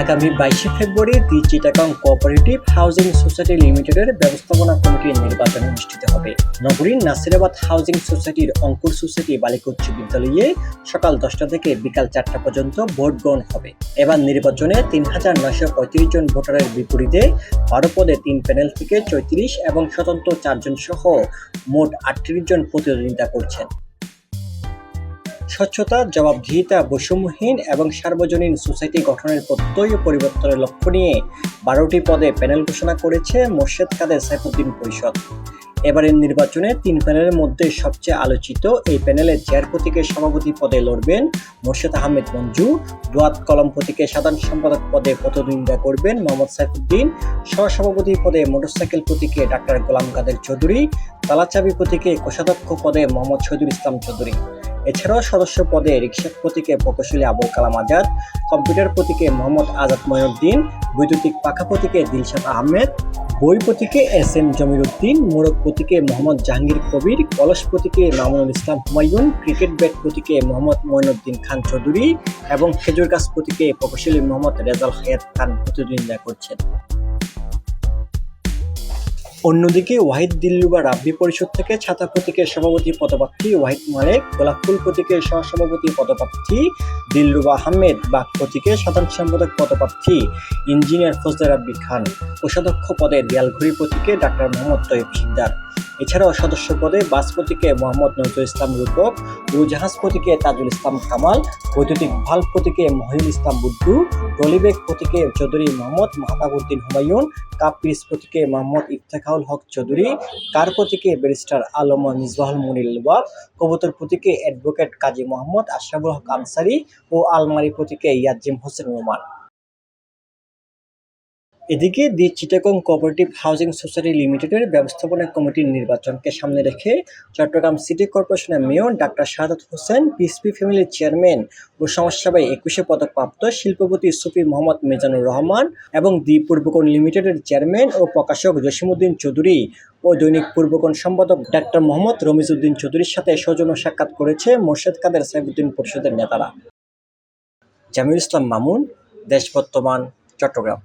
আগামী বাইশে ফেব্রুয়ারি the Chittagong cooperative housing society লিমিটেডের ব্যবস্থাপনা কমিটির নির্বাচন অনুষ্ঠিত হবে। নগরীর নাসিরাবাদ হাউজিং সোসাইটির অঙ্কুর সোসাইটি বালিকা উচ্চ বিদ্যালয়ে সকাল দশটা থেকে বিকাল চারটা পর্যন্ত ভোট গ্রহণ হবে। এবার নির্বাচনে তিন হাজার নয়শো পঁয়ত্রিশ জন ভোটারের বিপরীতে বারো পদে তিন প্যানেল থেকে চৌত্রিশ এবং স্বতন্ত্র চারজন সহ মোট আটত্রিশ জন প্রতিদ্বন্দ্বিতা করছেন। স্বচ্ছতা, জবাবদিহিতা, বৈষম্যহীন এবং সার্বজনীন সোসাইটি গঠনের প্রত্যয় পরিবর্তনের লক্ষ্য নিয়ে বারোটি পদে প্যানেল ঘোষণা করেছে মোর্শেদ কাদের সাইফুদ্দিন পরিষদ। এবারের নির্বাচনে তিন প্যানেলের মধ্যে সবচেয়ে আলোচিত এই প্যানেলের চেয়ার সভাপতি পদে লড়বেন মোর্শেদ আহমেদ মঞ্জু, দোয়াত কলম প্রতীকে সাধারণ সম্পাদক পদে প্রতিদ্বন্দ্বিতা করবেন মোহাম্মদ সাইফুদ্দিন, সহসভাপতি পদে মোটরসাইকেল প্রতীকে ডাক্তার গোলাম কাদের চৌধুরী, তালাচাবি প্রতীকে কোষাধ্যক্ষ পদে মোহাম্মদ শহীদুল ইসলাম চৌধুরী। এছাড়াও সদস্য পদে রিক্সা প্রতীকে প্রকৌশলী আবুল কালাম আজাদ, কম্পিউটার প্রতীকে মোহাম্মদ আজাদ ময়ুদ্দিন বৈদ্যুতিক পাখা প্রতীকে দিলশাদ আহমেদ, বই প্রতীকে এস এম জমির উদ্দিন মোরগ প্রতীকে মোহাম্মদ জাহাঙ্গীর কবির, কলস প্রতীকে মামুনুল ইসলাম হুমায়ুন, ক্রিকেট ব্যাট প্রতীকে মোহাম্মদ মঈনুদ্দিন খান চৌধুরী এবং খেজুর গাছ প্রতীকে প্রকৌশলী মোহাম্মদ রেজাল হায়াত খান প্রতিদ্বন্দ্বিতা করছেন। অন্যদিকে ওয়াহিদ দিল্লুবা রাব্বি পরিষদ থেকে ছাতা প্রতীকের সভাপতি পদপ্রার্থী ওয়াহিদ মালেক গোলাপফুল প্রতীকের সহসভাপতি পদপ্রার্থী দিল্লুবা আহমেদ, বাঘ প্রতীকের সাধারণ সম্পাদক পদপ্রার্থী ইঞ্জিনিয়ার ফজদার রাব্বি খান, কোষাধ্যক্ষ পদে দেয়ালঘুরি প্রতীকে ডাক্তার মোহাম্মদ তৈব সিকদার। এছাড়াও সদস্য পদে বাস প্রতীকে মোহাম্মদ নজরুল ইসলাম রূপক উড়োজাহাজ তাজুল ইসলাম কামাল, বৈদ্যুতিক ভালো প্রতীকে মহিউল ইসলাম বুদ্ধু টলিবেগ প্রতীকে চৌধুরী মোহাম্মদ মাহতাবুদ্দিন হুমায়ুন কাপ পিস প্রতীকে মোহাম্মদ ইফতেখাউল হক চৌধুরী কার প্রতীকে ব্যারিস্টার আলম মিসবাহুল মুনিল ওয়াব কবুতর প্রতীকে অ্যাডভোকেট কাজী মোহাম্মদ আশরাফুল হক আনসারি ও আলমারি প্রতীকে ইয়াজিম হোসেন রোমান এদিকে the Chittagong cooperative housing society লিমিটেডের ব্যবস্থাপনা কমিটির নির্বাচনকে সামনে রেখে চট্টগ্রাম সিটি কর্পোরেশনের মেয়র ডাক্তার শাহাদাত হোসেন পিসপি ফ্যামিলির চেয়ারম্যান ও সমাজসেবায় একুশে পদকপ্রাপ্ত শিল্পপতি সুফি মোহাম্মদ মিজানুর রহমান এবং দি পূর্বকোণ লিমিটেডের চেয়ারম্যান ও প্রকাশক জসিমুদ্দিন চৌধুরী ও দৈনিক পূর্বকোণ সম্পাদক ডাক্তার মোহাম্মদ রমিজউদ্দিন চৌধুরীর সাথে সৌজন্য সাক্ষাৎ করেছে মোর্শেদ কাদের সাইফুদ্দিন পরিষদের নেতারা। জামিউল ইসলাম মামুন, দেশ বর্তমান, চট্টগ্রাম।